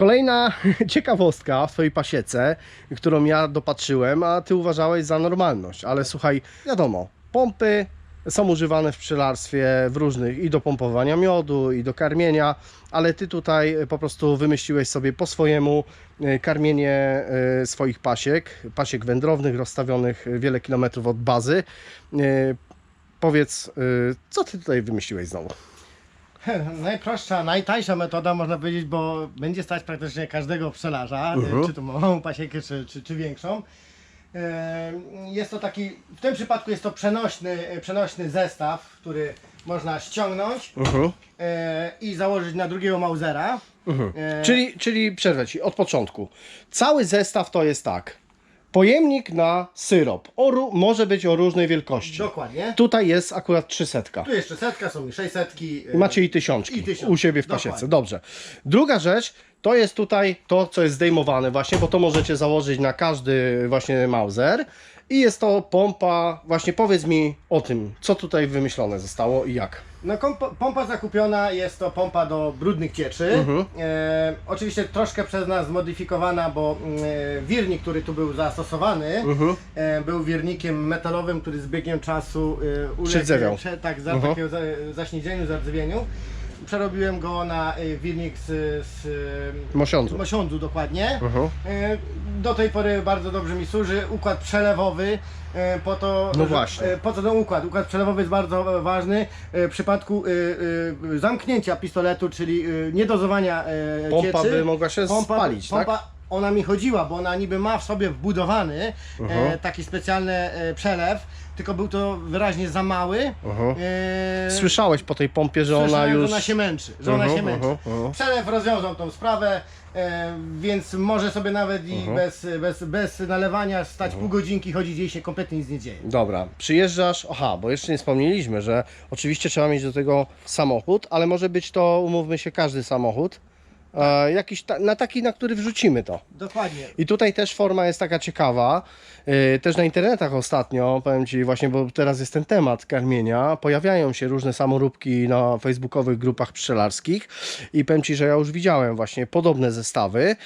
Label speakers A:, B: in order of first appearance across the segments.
A: Kolejna ciekawostka w twojej pasiece, którą ja dopatrzyłem, a ty uważałeś za normalność. Ale słuchaj, wiadomo, pompy są używane w pszczelarstwie w różnych i do pompowania miodu, i do karmienia, ale ty tutaj po prostu wymyśliłeś sobie po swojemu e, karmienie e, swoich pasiek, pasiek wędrownych rozstawionych wiele kilometrów od bazy. E, Powiedz, co ty tutaj wymyśliłeś znowu?
B: Najprostsza, najtańsza metoda można powiedzieć, bo będzie stać praktycznie każdego pszczelarza,
A: Mhm.
B: czy to małą pasiekę, czy, czy, czy większą. E, Jest to taki, w tym przypadku jest to przenośny, przenośny zestaw, który można ściągnąć
A: Mhm.
B: e, i założyć na drugiego Mausera. E,
A: Czyli, czyli przerwę ci od początku. Cały zestaw to jest tak. Pojemnik na syrop. O, może być o różnej wielkości.
B: Dokładnie.
A: Tutaj jest akurat 300.
B: Tu jeszcze setka, są i 600.
A: I macie i tysiączki
B: I tysiączki.
A: u siebie w
B: Dokładnie.
A: pasiece. Dobrze. Druga rzecz to jest tutaj to, co jest zdejmowane właśnie, bo to możecie założyć na każdy właśnie Mauser. I jest to pompa, właśnie powiedz mi o tym, co tutaj wymyślone zostało i jak.
B: No kompa, pompa zakupiona jest to pompa do brudnych cieczy.
A: Mhm.
B: E, oczywiście troszkę przez nas zmodyfikowana, bo e, wirnik, który tu był zastosowany,
A: Mhm.
B: e, był wirnikiem metalowym, który z biegiem czasu e, uległ
A: Przydzewiał.
B: prze- tak, za,
A: Mhm.
B: takiego za, zaśniedzieniu, zardzewieniu. Przerobiłem go na wirnik z, z e,
A: Mosiądzu.
B: Mosiądzu dokładnie.
A: Mhm.
B: E, Do tej pory bardzo dobrze mi służy. Układ przelewowy po to.
A: No
B: że-
A: właśnie.
B: Po co ten układ? Układ przelewowy jest bardzo e, ważny w przypadku zamknięcia pistoletu, czyli niedozowania e,
A: Pompa
B: cieczy.
A: by mogła się spalić, tak?
B: pompa, Ona mi chodziła, bo ona niby ma w sobie wbudowany e, taki specjalny e, przelew, tylko był to wyraźnie za mały. E,
A: Słyszałeś po tej pompie, że ona
B: Słyszałem,
A: już...
B: że ona się męczy, że ona się męczy.
A: mhm, mhm.
B: Przelew rozwiązał tą sprawę, e, więc może sobie nawet i bez, bez, bez nalewania stać pół godzinki, chodzić jej się kompletnie nic nie dzieje.
A: Dobra, przyjeżdżasz, aha, bo jeszcze nie wspomnieliśmy, że oczywiście trzeba mieć do tego samochód, ale może być to, umówmy się, każdy samochód, e, jakiś ta, na taki, na który wrzucimy to.
B: Dokładnie.
A: I tutaj też forma jest taka ciekawa, e, też na internetach ostatnio, powiem Ci właśnie, bo teraz jest ten temat karmienia, pojawiają się różne samoróbki na facebookowych grupach pszczelarskich i powiem Ci, że ja już widziałem właśnie podobne zestawy,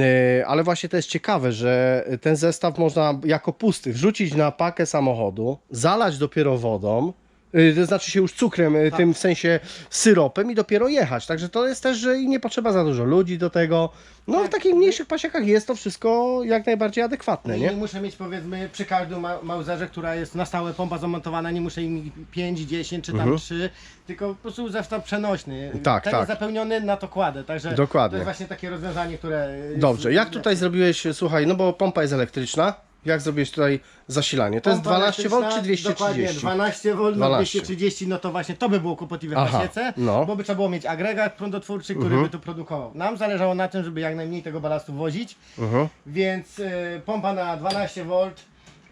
A: e, ale właśnie to jest ciekawe, że ten zestaw można jako pusty wrzucić na pakę samochodu, zalać dopiero wodą, e, to znaczy się już cukrem, e, tym w sensie syropem i dopiero jechać. Także to jest też, że i nie potrzeba za dużo ludzi do tego. No w takich mniejszych pasiekach jest to wszystko jak najbardziej adekwatne,
B: nie
A: nie?
B: muszę mieć powiedzmy przy każdym ma Mauserze, która jest na stałe pompa zamontowana, nie muszę mieć 5, 10 czy tam
A: Mhm.
B: 3, tylko po prostu zestaw przenośny.
A: Tak,
B: Ten
A: tak.
B: jest zapełniony na to kładę, także
A: Dokładnie.
B: to jest właśnie takie rozwiązanie, które... jest-
A: Dobrze, jak tutaj zrobiłeś, słuchaj, no bo pompa jest elektryczna, jak zrobiłeś tutaj zasilanie? To jest
B: Pompa
A: 12 V czy
B: elektryczna, Dokładnie,
A: 230?
B: 12 V, no
A: 12.
B: 230, no to właśnie to by było kłopotliwe w
A: Aha,
B: pasiece,
A: no.
B: bo by trzeba było mieć agregat prądotwórczy, który by to produkował. Nam zależało na tym, żeby jak najmniej tego balastu wozić,
A: Mhm.
B: więc y, pompa na 12 V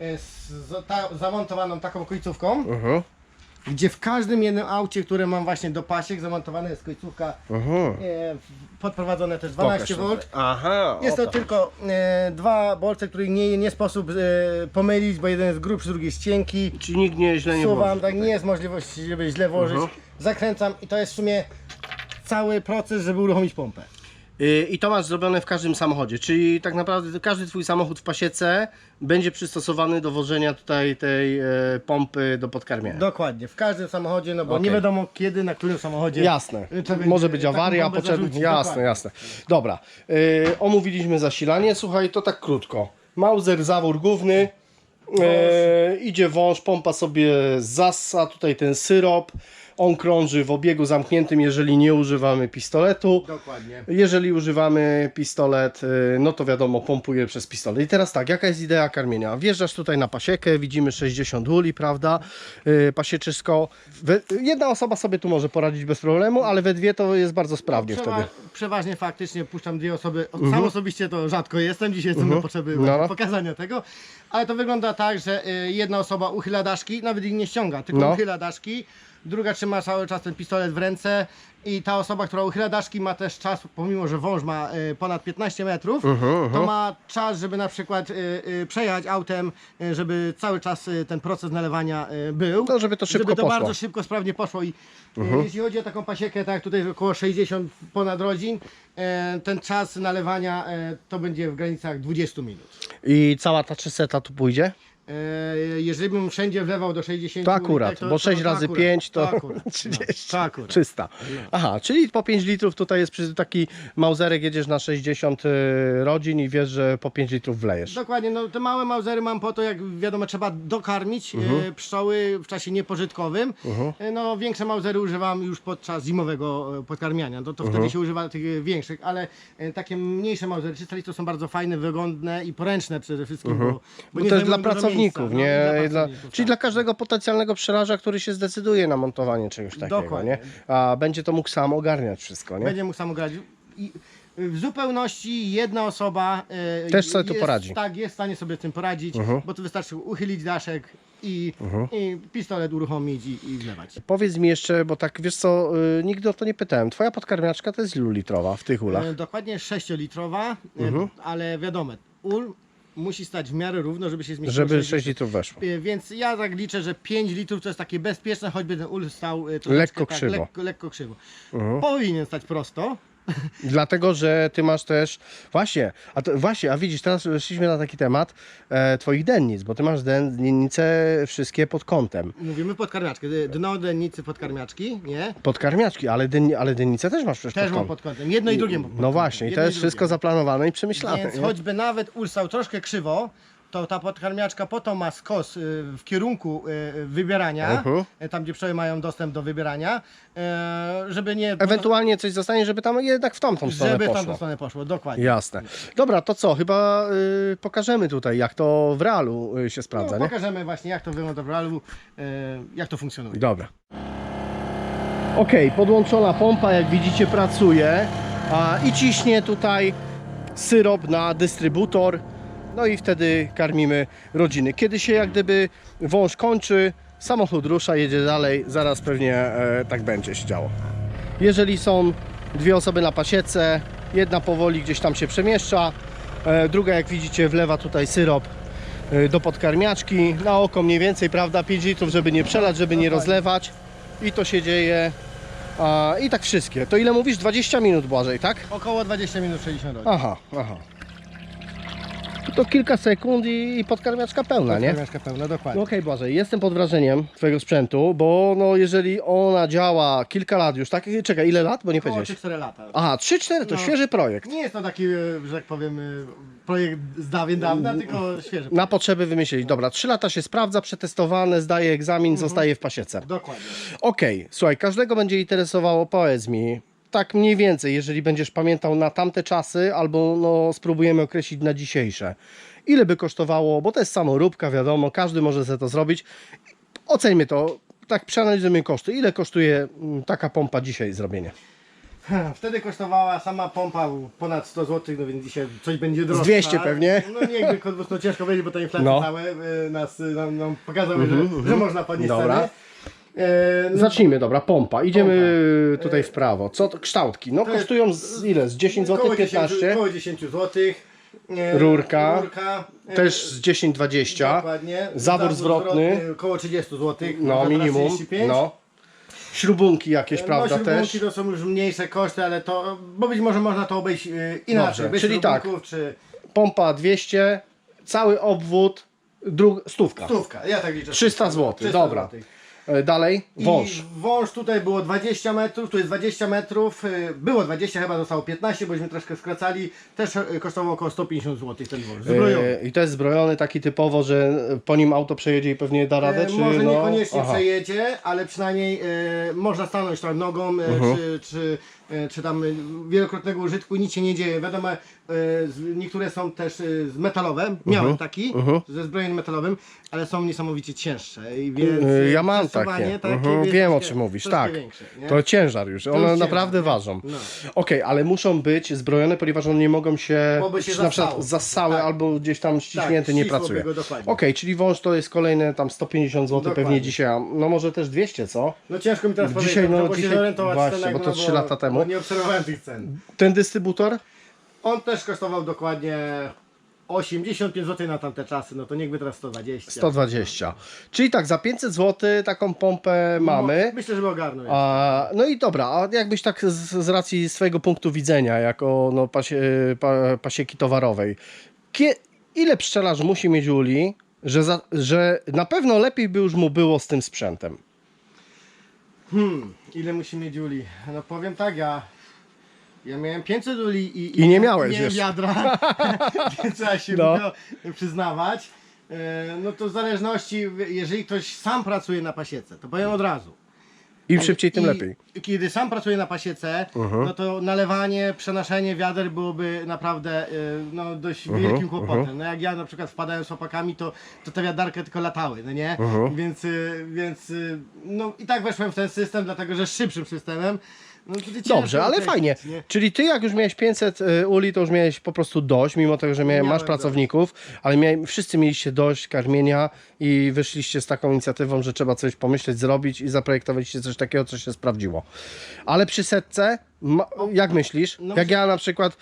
B: y, z z ta, zamontowaną taką końcówką,
A: Mhm.
B: Gdzie w każdym jednym aucie, które mam właśnie do pasiek, zamontowana jest końcówka,
A: Mhm.
B: y, podprowadzone też 12 V.
A: Aha,
B: Jest to
A: o
B: tylko e, dwa bolce, których nie, nie sposób e, pomylić, bo jeden jest grubszy, drugi jest cienki.
A: Czyli nikt nie źle nie
B: Suwam,
A: włoży
B: tak
A: tutaj.
B: nie jest możliwości, żeby źle włożyć. Zakręcam i to jest w sumie cały proces, żeby uruchomić pompę.
A: Y, I to masz zrobione w każdym samochodzie, czyli tak naprawdę każdy twój samochód w pasiece będzie przystosowany do wożenia tutaj tej e, pompy do podkarmienia.
B: Dokładnie, w każdym samochodzie, no bo
A: Okej.
B: nie wiadomo kiedy, na którym samochodzie.
A: Jasne.
B: trzeba
A: Może
B: będzie
A: być awaria,
B: zarzucić,
A: Jasne,
B: dokładnie.
A: jasne. Dobra. Yy, omówiliśmy zasilanie. Słuchaj, to tak krótko. Mauser, zawór główny. E, idzie wąż, pompa sobie zassa, tutaj ten syrop. On krąży w obiegu zamkniętym, jeżeli nie używamy pistoletu.
B: Dokładnie.
A: Jeżeli używamy pistolet, y, no to wiadomo, pompuje przez pistolet. I teraz tak, jaka jest idea karmienia? Wjeżdżasz tutaj na pasiekę, widzimy 60 uli, prawda? Yy, pasieczysko. Jedna osoba sobie tu może poradzić bez problemu, ale we dwie to jest bardzo sprawnie
B: Przewa-
A: wtedy. Mhm.
B: Przeważnie faktycznie puszczam dwie osoby. Sam osobiście to rzadko jestem. Dzisiaj jestem na potrzeby
A: No.
B: pokazania tego. Ale to wygląda tak, że y, jedna osoba uchyla daszki, nawet ich nie ściąga, tylko
A: No.
B: uchyla daszki, druga trzyma cały czas ten pistolet w ręce i ta osoba, która uchyla daszki ma też czas, pomimo że wąż ma e, ponad 15 metrów,
A: Mhm,
B: to ma czas, żeby na przykład e, e, przejechać autem, e, żeby cały czas e, ten proces nalewania e, był.
A: No, żeby to szybko
B: Żeby to
A: poszło. Mhm.
B: bardzo szybko, sprawnie poszło i e, jeśli chodzi o taką pasiekę, tak tutaj około 60 ponad rodzin, e, ten czas nalewania e, to będzie w granicach 20 minut.
A: I cała ta 300 tu pójdzie?
B: E, jeżeli bym wszędzie wlewał do 60
A: To akurat, bo
B: to-
A: 6
B: to
A: razy
B: akurat,
A: 5 to,
B: akurat, no,
A: 30.
B: to akurat.
A: 300. Aha, czyli po 5 litrów tutaj jest przy taki małzerek, jedziesz na 60 y, rodzin i wiesz, że po 5 litrów wlejesz.
B: Dokładnie, no te małe mauzery mam po to, jak wiadomo, trzeba dokarmić
A: Mhm.
B: e, pszczoły w czasie niepożytkowym. E, no większe mauzery używam już podczas zimowego e, podkarmiania, to, to
A: Mhm.
B: wtedy się używa tych e, większych, ale e, takie mniejsze mauzery, 300 litrów są bardzo fajne, wygodne i poręczne przede wszystkim, bo, bo,
A: Mhm. Bo
B: nie
A: to jest
B: zajmują
A: dla
B: dużo
A: pracowników,
B: no,
A: nie?
B: i
A: Dla
B: pracowników,
A: czyli
B: tak.
A: dla każdego potencjalnego pszczelarza, który się zdecyduje na montowanie czegoś takiego,
B: Dokładnie.
A: nie? A będzie to mógł sam ogarniać wszystko, nie?
B: Będzie mógł sam grać. I w zupełności jedna osoba e,
A: Też sobie tu
B: jest,
A: poradzi.
B: Tak, jest w stanie sobie z tym poradzić, bo tu wystarczy uchylić daszek i,
A: Mhm.
B: i pistolet uruchomić i, i wlewać.
A: Powiedz mi jeszcze, bo tak wiesz co, y, nigdy o to nie pytałem. Twoja podkarmiaczka to jest ilu litrowa w tych ulach?
B: E, dokładnie 6-litrowa, e,
A: Mhm.
B: ale wiadomo, ul musi stać w miarę równo, żeby się zmieściło.
A: Żeby
B: 6
A: 6 litrów weszło.
B: E, Więc ja tak liczę, że 5 litrów to jest takie bezpieczne, choćby ten ul stał e, troszeczkę
A: Lekko
B: tak,
A: krzywo. Mhm.
B: Lekko, lekko krzywo. Powinien stać prosto.
A: Dlatego, że ty masz też. Właśnie, a to, właśnie, a widzisz, teraz weszliśmy na taki temat e, twoich dennic, bo ty masz dennice wszystkie pod kątem.
B: Mówimy podkarmiaczkę. Dno dennicy podkarmiaczki, nie?
A: Podkarmiaczki, ale, ale dennice też masz przecież
B: Też
A: pod
B: mam
A: kątem.
B: pod kątem. Jedno i drugie pod
A: No
B: kątem.
A: właśnie, i to jest wszystko zaplanowane i przemyślane.
B: Więc
A: nie?
B: choćby nawet ulsał troszkę krzywo, to ta podkarmiaczka po to ma skos y, w kierunku y, wybierania, y, tam gdzie pszczoły mają dostęp do wybierania, y, żeby nie...
A: Ewentualnie coś zostanie, żeby tam jednak w tamtą stronę
B: żeby
A: poszło.
B: tamtą stronę poszło, dokładnie.
A: Jasne. Dobra, to co? Chyba y, pokażemy tutaj, jak to w realu y, się sprawdza,
B: no,
A: nie?
B: pokażemy właśnie jak to wygląda w realu, y, jak to funkcjonuje.
A: Dobra. Ok, podłączona pompa, jak widzicie, pracuje a, i ciśnie tutaj syrop na dystrybutor. No i wtedy karmimy rodziny. Kiedy się jak gdyby wąż kończy, samochód rusza, jedzie dalej, zaraz pewnie e, tak będzie się działo. Jeżeli są dwie osoby na pasiece, jedna powoli gdzieś tam się przemieszcza, e, druga jak widzicie wlewa tutaj syrop e, do podkarmiaczki, na oko mniej więcej, prawda, 5 litrów, żeby nie przelać, żeby nie rozlewać i to się dzieje i tak wszystkie. To ile mówisz? 20 minut Błażej, tak?
B: Około 20 minut 60 godzin.
A: Aha, aha. To kilka sekund i, i podkarmiaczka pełna, nie?
B: Podkarmiaczka pełna, dokładnie.
A: No okej, Błażej, jestem pod wrażeniem Twojego sprzętu, bo no jeżeli ona działa kilka lat już, tak? Czekaj, ile lat? Bo nie
B: Około
A: powiedziałeś.
B: 4 lata.
A: Aha, 3-4 to
B: No.
A: świeży projekt.
B: Nie jest to taki, e, że tak powiem, e, projekt z dawien dawna, tylko świeży.
A: Na potrzeby wymyślić. Dobra, 3 lata się sprawdza, przetestowane, zdaje egzamin,
B: Mhm.
A: zostaje w pasiece.
B: Dokładnie.
A: Okej, słuchaj, każdego będzie interesowało, powiedz mi, tak mniej więcej, jeżeli będziesz pamiętał na tamte czasy, albo no, spróbujemy określić na dzisiejsze. Ile by kosztowało, bo to jest samoróbka, wiadomo, każdy może sobie to zrobić. Oceńmy to, tak przeanalizujmy koszty. Ile kosztuje mm, taka pompa dzisiaj zrobienie?
B: Wtedy kosztowała sama pompa ponad 100 zł, no więc dzisiaj coś będzie droższa.
A: 200 pewnie.
B: No nie, kosztuje, no ciężko będzie, bo ta inflacja
A: No.
B: całe e, nas, e, nam, nam pokazały, że, że można podnieść
A: Dobra.
B: ceny. E, no,
A: Zacznijmy, dobra, pompa. Idziemy tutaj w prawo. Co to? Kształtki. No kosztują z ile? Z 10 zł,
B: około
A: 15?
B: 10, około 10 zł. E,
A: Rurka.
B: Rurka. e,
A: Też z 10-20.
B: Dokładnie.
A: Zawór zwrotny.
B: Około 30 zł.
A: No, minimum. No. Śrubunki jakieś, prawda,
B: no,
A: też?
B: śrubunki to są już mniejsze koszty, ale to, bo być może można to obejść e, inaczej.
A: Dobrze,
B: bez
A: czyli tak.
B: śrubunków, Czy
A: Pompa 200, cały obwód, dru... stówka.
B: stówka, ja tak liczę.
A: 300 zł,
B: 300
A: dobra.
B: złotych.
A: E, Dalej, wąż.
B: I wąż tutaj było 20 metrów, tu jest 20 metrów, y, było 20, chyba zostało 15, bośmy troszkę skracali, też y, kosztował około 150 zł ten wąż, zbrojony.
A: E, I to jest zbrojony taki typowo, że po nim auto przejedzie i pewnie da radę,
B: E,
A: czy
B: Może
A: no...
B: niekoniecznie
A: Aha.
B: przejedzie, ale przynajmniej e, można stanąć tam nogą, e,
A: Mhm.
B: czy, czy, e, czy tam e, wielokrotnego użytku, nic się nie dzieje. Wiadomo, e, niektóre są też e, z metalowe, miałem
A: Mhm.
B: taki, ze zbrojeniem metalowym, ale są niesamowicie cięższe. I więc,
A: E, Ja
B: e,
A: mam
B: zastosowanie takie
A: Mhm,
B: jest
A: wiem o czym mówisz, tak.
B: większe, nie?
A: To ciężar już, one
B: ciężar,
A: naprawdę
B: nie?
A: ważą.
B: No.
A: Okej, ale muszą być zbrojone, ponieważ one nie mogą się,
B: się
A: na przykład
B: zastały Tak.
A: albo gdzieś tam ściśnięty, nie
B: ścisłoby
A: pracuje. Okej, czyli wąż to jest kolejne tam 150 zł
B: Dokładnie.
A: pewnie dzisiaj, no może też 200, co?
B: No ciężko mi teraz
A: Dzisiaj,
B: powiedzieć,
A: no, dzisiaj- właśnie, bo to
B: no,
A: trzy lata temu.
B: Nie obserwowałem tych cen.
A: Ten dystrybutor?
B: On też kosztował dokładnie 85 zł na tamte czasy, no to niechby teraz 120.
A: 120. Czyli tak, za 500 zł taką pompę mamy.
B: No, myślę, żeby ogarnął.
A: A, no i dobra, a jakbyś tak z, z racji swojego punktu widzenia, jako no, pasie, pa, pasieki towarowej, kie, ile pszczelarz musi mieć uli, że, za, że na pewno lepiej by już mu było z tym sprzętem?
B: Hmm, ile musi mieć uli? No powiem tak, ja... Ja miałem 500 uli i,
A: I nie miałeś
B: miałem
A: jeszcze.
B: wiadra, więc trzeba się
A: No.
B: no. przyznawać. E, No to w zależności, jeżeli ktoś sam pracuje na pasiece, to powiem od razu.
A: Im szybciej, tym
B: I
A: lepiej. Mhm.
B: Kiedy sam pracuję na pasiece, no to nalewanie, przenoszenie wiader byłoby naprawdę y, no, dość
A: Mhm,
B: wielkim kłopotem. No jak ja na przykład wpadałem z łopakami, to, to te wiadarka tylko latały, no nie?
A: Mhm.
B: Więc, y, więc y, no i tak weszłem w ten system, dlatego że szybszym systemem. No,
A: Dobrze, ale fajnie.
B: nie?
A: Czyli ty jak już miałeś 500 y, uli, to już miałeś po prostu dość, mimo tego, że masz pracowników, ale miałem, wszyscy mieliście dość karmienia i wyszliście z taką inicjatywą, że trzeba coś pomyśleć, zrobić i zaprojektowaliście coś takiego, co się sprawdziło. Ale przy setce, ma, jak myślisz?
B: No
A: jak ja na przykład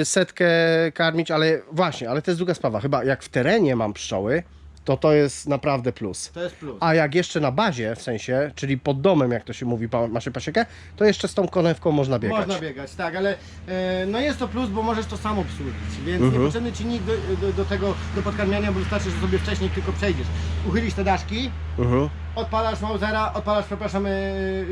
A: y, setkę karmić, ale właśnie, ale to jest druga sprawa. Chyba jak w terenie mam pszczoły, to to jest naprawdę plus.
B: To jest plus.
A: A jak jeszcze na bazie, w sensie, czyli pod domem, jak to się mówi, pa- masz pasiekę, to jeszcze z tą konewką można biegać.
B: Można biegać, tak, ale e, no jest to plus, bo możesz to sam obsłużyć, więc
A: Mhm.
B: nie potrzebny ci nikt do, do, do tego, do podkarmiania, bo wystarczy, że sobie wcześniej tylko przejdziesz. Uchylisz te daszki,
A: Mhm.
B: odpalasz Mausera, odpalasz, przepraszam, e,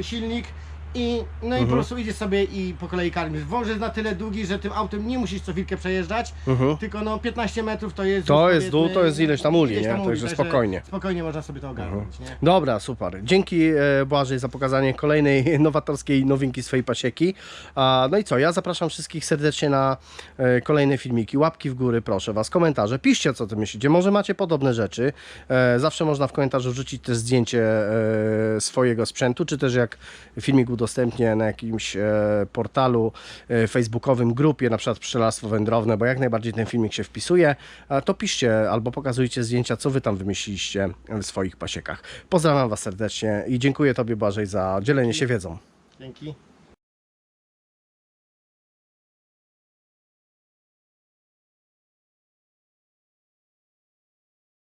B: silnik i no
A: Mhm.
B: i po prostu idziesz sobie i po kolei karmisz. Wąż jest na tyle długi, że tym autem nie musisz co chwilkę przejeżdżać, tylko no 15 metrów to jest...
A: Mhm. To
B: już,
A: jest dół,
B: powiedzmy,
A: to jest ileś tam uli,
B: ileś
A: nie? Także spokojnie. Mhm.
B: Spokojnie można sobie to ogarnąć, nie?
A: Dobra, super. Dzięki e, Błażej za pokazanie kolejnej nowatorskiej nowinki swojej pasieki. A, no i co, ja zapraszam wszystkich serdecznie na e, kolejne filmiki. Łapki w góry, proszę Was, komentarze. Piszcie, co Ty myślicie. Może macie podobne rzeczy. E, zawsze można w komentarzu wrzucić też zdjęcie e, swojego sprzętu, czy też jak filmik udostępnię na jakimś e, portalu e, facebookowym, grupie, na przykład Pszczelarstwo Wędrowne, bo jak najbardziej ten filmik się wpisuje, to piszcie albo pokazujcie zdjęcia, co Wy tam wymyśliliście w swoich pasiekach. Pozdrawiam Was serdecznie i dziękuję Tobie Błażej za dzielenie się wiedzą.
B: Dzięki.